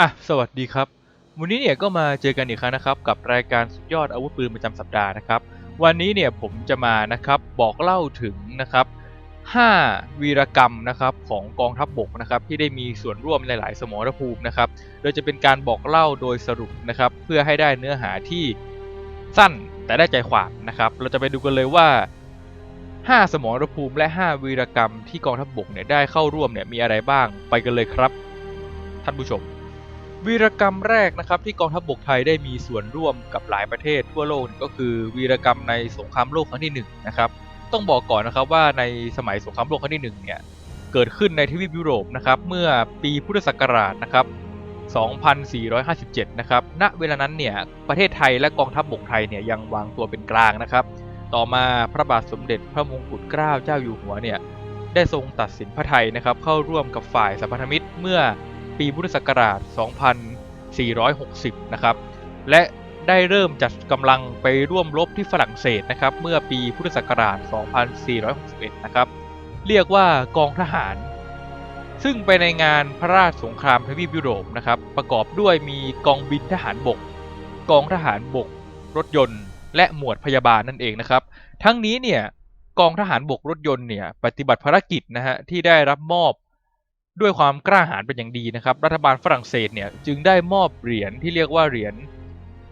อะสวัสดีครับ วันนี้เนี่ยก็มาเจอกันอีกครั้งนะครับ กับรายการสุดยอดอาวุธปืนประจำสัปดาห์นะครับ วันนี้เนี่ยผมจะมานะครับบอกเล่าถึงนะครับ 5 วีรกรรมนะครับของกองทัพบบกนะครับ ที่ได้มีส่วนร่วมในหลายสมรภูมินะครับ โดยจะเป็นการบอกเล่าโดยสรุปนะครับ เพื่อให้ได้เนื้อหาที่สั้นแต่ได้ใจความนะครับ เราจะไปดูกันเลยว่า 5 สมรภูมิและ 5 วีรกรรมที่กองทัพบบกเนี่ยได้เข้าร่วมเนี่ยมีอะไรบ้างไปกันเลยครับ ท่านผู้ชม วีรกรรมแรกนะครับที่กองทัพบบกไทยได้มีส่วนร่วมกับหลายประเทศทั่วโลกก็คือวีรกรรมในสงครามโลกครั้งที่หนึ่งนะครับต้องบอกก่อนนะครับว่าในสมัยสงครามโลกครั้งที่หนึ่งเนี่ยเกิดขึ้นในทวีปยุโรปนะครับเมื่อปีพุทธศักราชนะครับ2457 นะครับ ณ เวลานั้นเนี่ย ประเทศไทยและกองทัพบบกไทยเนี่ยยังวางตัวเป็นกลางนะครับ ต่อมาพระบาทสมเด็จพระมงกุฎเกล้าเจ้าอยู่หัวเนี่ย ได้ทรงตัดสินพระไทยนะครับเข้าร่วมกับฝ่ายสัมพันธมิตรเมื่อ ปีพุทธศักราช 2460 นะครับ และได้เริ่มจัดกำลังไปร่วมรบที่ฝรั่งเศสนะครับ เมื่อปีพุทธศักราช 2461 นะครับ เรียกว่ากองทหาร ซึ่งไปในงานพระราชสงครามทวีปยุโรปนะครับ ประกอบด้วยมีกองบินทหารบก กองทหารบก รถยนต์ และหมวดพยาบาลนั่นเองนะครับ ทั้งนี้เนี่ยกองทหารบกรถยนต์เนี่ยปฏิบัติภารกิจนะฮะที่ได้รับมอบ ด้วยความกล้าหาญเป็นอย่างดีนะครับ รัฐบาลฝรั่งเศสเนี่ยจึงได้มอบเหรียญที่เรียกว่าเหรียญ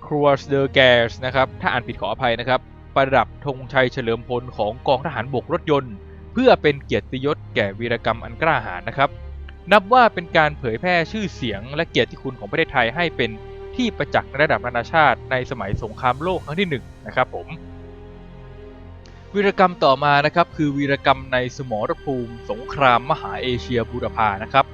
c r o i s de Guerre นะครับถ้าอ่านผิดขออภัยนะครับ ประดับธงชัยเฉลิมพลของกองทหารบกรถยนต์ เพื่อเป็นเกียรติยศแก่วีรกรรมอันกล้าหาญนะครับ นับว่าเป็นการเผยแพร่ชื่อเสียงและเกียรติคุณของประเทศไทยให้เป็นที่ประจักษ์ในระดับนานาชาติในสมัยสงครามโลกครั้งที่หนึ่งนะครับผม วีรกรรมต่อมานะครับคือวีรกรรมในสมรภูมิ สงครามมหาเอเชียบูรพานะครับ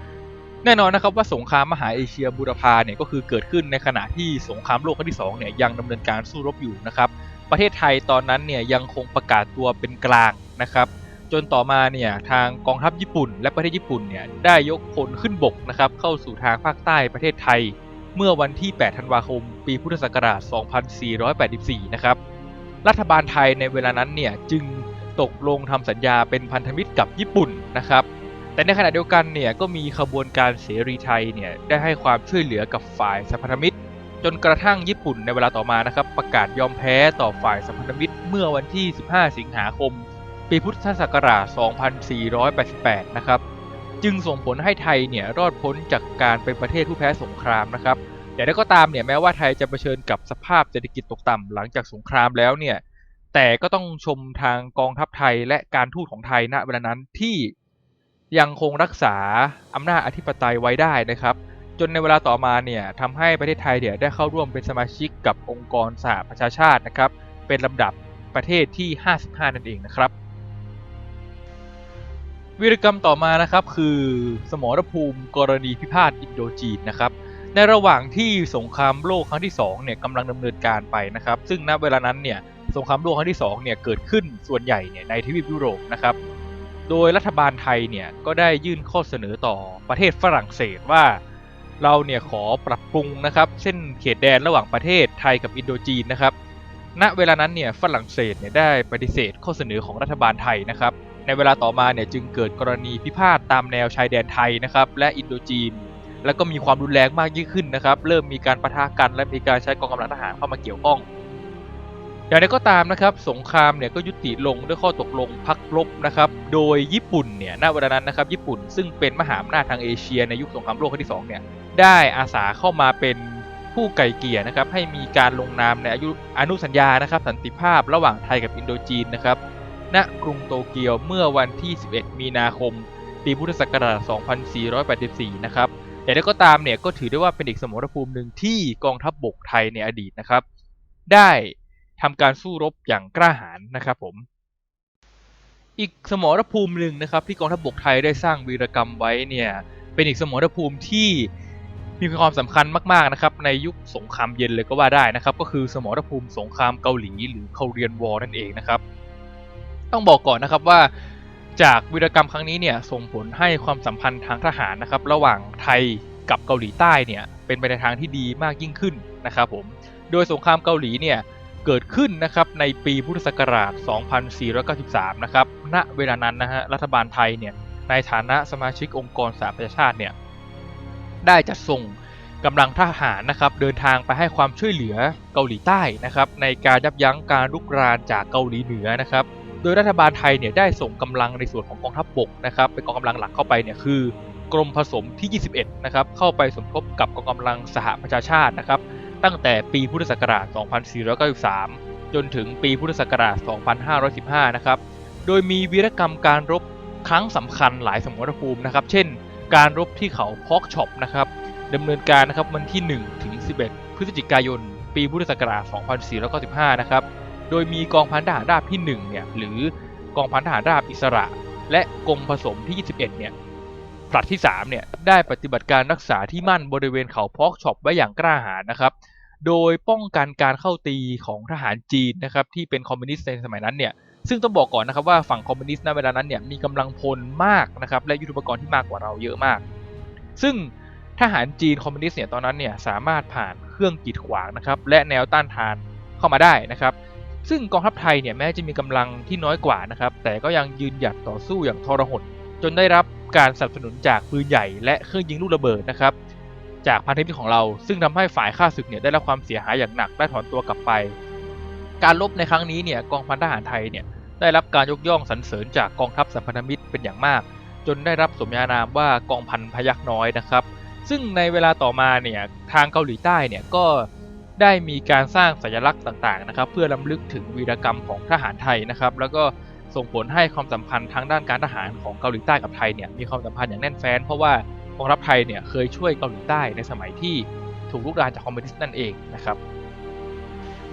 แน่นอนนะครับว่าสงครามมหาเอเชียบูรพาเนี่ยก็คือเกิดขึ้นในขณะที่สงครามโลกครั้งที่2เนี่ยยังดำเนินการสู้รบอยู่นะครับประเทศไทยตอนนั้นเนี่ยยังคงประกาศตัวเป็นกลางนะครับจนต่อมาเนี่ยทางกองทัพญี่ปุ่น และประเทศญี่ปุ่นเนี่ยได้ยกพลขึ้นบกนะครับเข้าสู่ทางภาคใต้ประเทศไทย เมื่อวันที่ 8 ธันวาคม ปีพุทธศักราช 2484 นะครับ รัฐบาลไทยในเวลานั้นเนี่ยจึงตกลงทำสัญญาเป็นพันธมิตรกับญี่ปุ่นนะครับ แต่ในขณะเดียวกันเนี่ยก็มีขบวนการเสรีไทยเนี่ยได้ให้ความช่วยเหลือกับฝ่ายสัมพันธมิตร จนกระทั่งญี่ปุ่นในเวลาต่อมานะครับประกาศยอมแพ้ต่อฝ่ายสัมพันธมิตรเมื่อวันที่ 15 สิงหาคม ปีพุทธศักราช 2488 นะครับ จึงส่งผลให้ไทยเนี่ยรอดพ้นจากการเป็นประเทศผู้แพ้สงครามนะครับ อย่างไรก็ตามเนี่ยแม้ว่าไทยจะเผชิญกับสภาพเศรษฐกิจตกต่ำหลังจากสงครามแล้วเนี่ยแต่ก็ต้องชมทางกองทัพไทยและการทูตของไทยณเวลานั้นที่ยังคงรักษาอำนาจอธิปไตยไว้ได้นะครับ จนในเวลาต่อมาเนี่ยทำให้ประเทศไทยเนี่ยได้เข้าร่วมเป็นสมาชิกกับองค์กรสหประชาชาตินะครับ เป็นลำดับประเทศที่ 55 นั่นเองนะครับวีรกรรมต่อมานะครับคือสมรภูมิกรณีพิพาทอินโดจีนนะครับ ในระหว่างที่สงครามโลกครั้งที่2เนี่ยกำลังดำเนินการไปนะครับ ซึ่งณเวลานั้นเนี่ยสงครามโลกครั้งที่2เนี่ยเกิดขึ้นส่วนใหญ่เนี่ยในทวีปยุโรปนะครับ โดยรัฐบาลไทยเนี่ยก็ได้ยื่นข้อเสนอต่อประเทศฝรั่งเศสว่าเราเนี่ยขอปรับปรุงนะครับเส้นเขตแดนระหว่างประเทศไทยกับอินโดจีนนะครับ ณเวลานั้นเนี่ยฝรั่งเศสเนี่ยได้ปฏิเสธข้อเสนอของรัฐบาลไทยนะครับ ในเวลาต่อมาเนี่ยจึงเกิดกรณีพิพาทตามแนวชายแดนไทยนะครับและอินโดจีน แล้วก็มีความรุนแรงมากยิ่งขึ้นนะครับ เริ่มมีการปะทะกันและมีการใช้กองกำลังทหารเข้ามาเกี่ยวข้อง อย่างไรก็ตามนะครับ สงครามเนี่ยก็ยุติลงด้วยข้อตกลงพักรบนะครับ โดยญี่ปุ่นเนี่ยณเวลานั้นนะครับ ญี่ปุ่นซึ่งเป็นมหาอำนาจทางเอเชียในยุคสงครามโลกครั้งที่สองเนี่ยได้อาสาเข้ามาเป็นผู้ไก่เกลี่ยนะครับให้มีการลงนามในอายุอนุสัญญานะครับ สันติภาพระหว่างไทยกับอินโดจีนนะครับ ณกรุงโตเกียวเมื่อวันที่ 11 มีนาคม ปีพุทธศักราช 2484 นะครับ แต่แล้วก็ตามเนี่ยก็ถือได้ว่าเป็นอีกสมรภูมิหนึ่งที่กองทัพบบกไทยในอดีตนะครับ ได้ทำการสู้รบอย่างกล้าหาญนะครับผม อีกสมรภูมิหนึ่งนะครับ ที่กองทัพบบกไทยได้สร้างวีรกรรมไว้เนี่ยเป็นอีกสมรภูมิที่มีความสำคัญมากๆนะครับในยุคสงครามเย็นเลยก็ว่าได้นะครับ ก็คือสมรภูมิสงครามเกาหลีหรือ Korean War นั่นเองนะครับ ต้องบอกก่อนนะครับว่า จากวีรกรรมครั้งนี้เนี่ยส่งผลให้ความสัมพันธ์ทางทหารนะครับ ระหว่างไทยกับเกาหลีใต้เนี่ยเป็นไปในทางที่ดีมากยิ่งขึ้นนะครับผมโดยสงครามเกาหลีเนี่ยเกิดขึ้นนะครับในปีพุทธศักราช 2493 นะครับ ณ เวลานั้นนะฮะรัฐบาลไทยเนี่ยในฐานะสมาชิกองค์กรสหประชาชาติเนี่ยได้จัดส่งกำลังทหารนะครับเดินทางไปให้ความช่วยเหลือเกาหลีใต้นะครับในการยับยั้งการรุกรานจากเกาหลีเหนือนะครับ โดยรัฐบาลไทยเนี่ยได้ส่งกำลังในส่วนของกองทัพบกนะครับเป็นกองกำลังหลักเข้าไปเนี่ยคือกรมผสมที่ 21 นะครับเข้าไปสมทบกับกองกำลังสหประชาชาตินะครับตั้งแต่ปีพุทธศักราช 2493 จนถึงปีพุทธศักราช 2515 นะครับโดยมีวีรกรรมการรบครั้งสำคัญหลายสมรภูมินะครับเช่น การรบที่เขาพอกช็อปนะครับดำเนินการนะครับวันที่ 1 ถึง 11 พฤศจิกายน ปีพุทธศักราช 2495 นะครับ โดยมีกองพันทหารราบที่1เนี่ยหรือกองพันทหารราบอิสระ และกรมผสมที่ 21 เนี่ยผลัดที่3เนี่ยได้ปฏิบัติการรักษาที่มั่นบริเวณเขาพอกช็อปไว้อย่างกล้าหาญนะครับ โดยป้องกันการเข้าตีของทหารจีนนะครับที่เป็นคอมมิวนิสต์ในสมัยนั้นเนี่ยซึ่งต้องบอกก่อนนะครับว่าฝั่งคอมมิวนิสต์ในเวลานั้นเนี่ยมีกำลังพลมากนะครับและยุทธปกรณ์ที่มากกว่าเราเยอะมาก ซึ่งทหารจีนคอมมิวนิสต์เนี่ยตอนนั้นเนี่ยสามารถผ่านเครื่องกีดขวางนะครับและแนวต้านทานเข้ามาได้นะครับ ซึ่งกองทัพไทยเนี่ยแม้จะมีกำลังที่น้อยกว่านะครับ แต่ก็ยังยืนหยัดต่อสู้อย่างทรหดจนได้รับการสนับสนุนจากปืนใหญ่และเครื่องยิงลูกระเบิดนะครับ จากพันธมิตรของเรา ซึ่งทำให้ฝ่ายข้าศึกเนี่ยได้รับความเสียหายอย่างหนักได้ถอนตัวกลับไป การรบในครั้งนี้เนี่ยกองพันทหารไทยเนี่ยได้รับการยกย่องสรรเสริญจากกองทัพสัมพันธมิตรเป็นอย่างมาก จนได้รับสมญานามว่ากองพันพยักน้อยนะครับ ซึ่งในเวลาต่อมาเนี่ยทางเกาหลีใต้เนี่ยก็ ได้มีการสร้างสัญลักษณ์ต่างๆนะครับ เพื่อลำลึกถึงวีรกรรมของทหารไทยนะครับ แล้วก็ส่งผลให้ความสัมพันธ์ทางด้านการทหารของเกาหลีใต้กับไทยเนี่ยมีความสัมพันธ์อย่างแน่นแฟ้น เพราะว่ากองทัพไทยเนี่ยเคยช่วยเกาหลีใต้ในสมัยที่ถูกลุกรานจากคอมมิวนิสต์นั่นเองนะครับ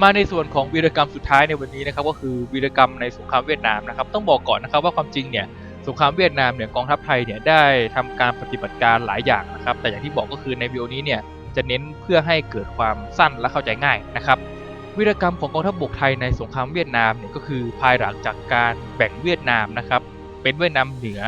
มาในส่วนของวีรกรรมสุดท้ายในวันนี้นะครับ ก็คือวีรกรรมในสงครามเวียดนามนะครับ ต้องบอกก่อนนะครับว่าความจริงเนี่ยสงครามเวียดนามเนี่ยกองทัพไทยเนี่ยได้ทำการปฏิบัติการหลายอย่างนะครับ แต่อย่างที่บอกก็คือในวิดีโอนี้เนี่ย จะเน้นเพื่อให้เกิดความสั้นและเข้าใจง่ายนะครับวีรกรรมของกองทัพบกไทยในสงครามเวียดนามเนี่ยก็คือภายหลังจากการแบ่งเวียดนามนะครับเป็นเวียดนามเหนือ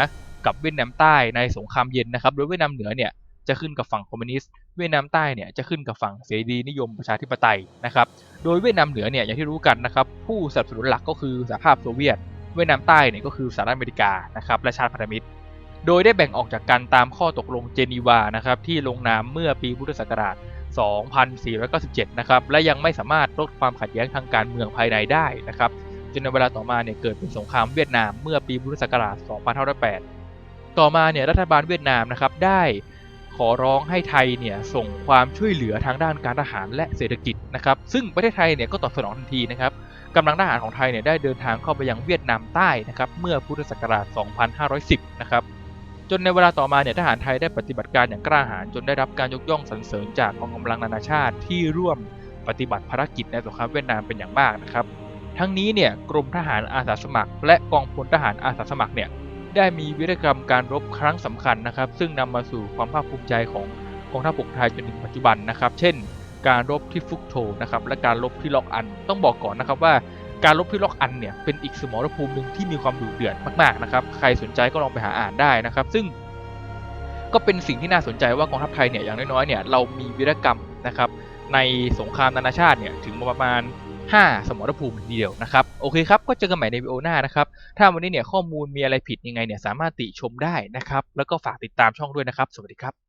กับเวียดนามใต้ในสงครามเย็นนะครับ โดยเวียดนามเหนือเนี่ยจะขึ้นกับฝั่งคอมมิวนิสต์ เวียดนามใต้เนี่ยจะขึ้นกับฝั่งเสรีนิยมประชาธิปไตยนะครับ โดยเวียดนามเหนือเนี่ยอย่างที่รู้กันนะครับผู้สนับสนุนหลักก็คือสหภาพโซเวียต เวียดนามใต้เนี่ยก็คือสหรัฐอเมริกานะครับและชาติพันธมิตร โดยได้แบ่งออกจากกันตามข้อตกลงเจนีวานะครับที่ลงนามเมื่อปีพุทธศักราช 2497 นะครับและยังไม่สามารถลดความขัดแย้งทางการเมืองภายในได้นะครับจนในเวลาต่อมาเนี่ยเกิดเป็นสงครามเวียดนามเมื่อปีพุทธศักราช 2508 ต่อมาเนี่ยรัฐบาลเวียดนามนะครับได้ขอร้องให้ไทยเนี่ยส่งความช่วยเหลือทางด้านการทหารและเศรษฐกิจนะครับซึ่งประเทศไทยเนี่ยก็ตอบสนองทันทีนะครับกำลังทหารของไทยเนี่ยได้เดินทางเข้าไปยังเวียดนามใต้นะครับเมื่อพุทธศักราช 2510 นะครับ จนในเวลาต่อมาเนี่ยทหารไทยได้ปฏิบัติการอย่างกล้าหาญจนได้รับการยกย่องสรรเสริญจากกองกำลังนานาชาติที่ร่วมปฏิบัติภารกิจในสงครามเวียดนามเป็นอย่างมากนะครับ ทั้งนี้เนี่ยกรมทหารอาสาสมัคร และกองพลทหารอาสาสมัครเนี่ยได้มีวิรกรรมการรบครั้งสำคัญนะครับ ซึ่งนำมาสู่ความภาคภูมิใจของกองทัพบกไทยจนถึงปัจจุบันนะครับ เช่น การรบที่ฟุกโทนะครับและการรบที่ล็อกอันต้องบอกก่อนนะครับว่า การรบที่ล็อกอันเนี่ยเป็นอีกสมรภูมิหนึ่งที่มีความดุเดือดมากๆนะครับใครสนใจก็ลองไปหาอ่านได้นะครับ ซึ่งก็เป็นสิ่งที่น่าสนใจว่ากองทัพไทยเนี่ยอย่างน้อยๆเนี่ยเรามีวีรกรรมนะครับในสงครามนานาชาติเนี่ยถึงประมาณ 5 สมรภูมิเดียวนะครับโอเคครับก็เจอกันใหม่ในวิดีโอหน้านะครับถ้าวันนี้เนี่ยข้อมูลมีอะไรผิดยังไงเนี่ยสามารถติชมได้นะครับแล้วก็ฝากติดตามช่องด้วยนะครับ สวัสดีครับ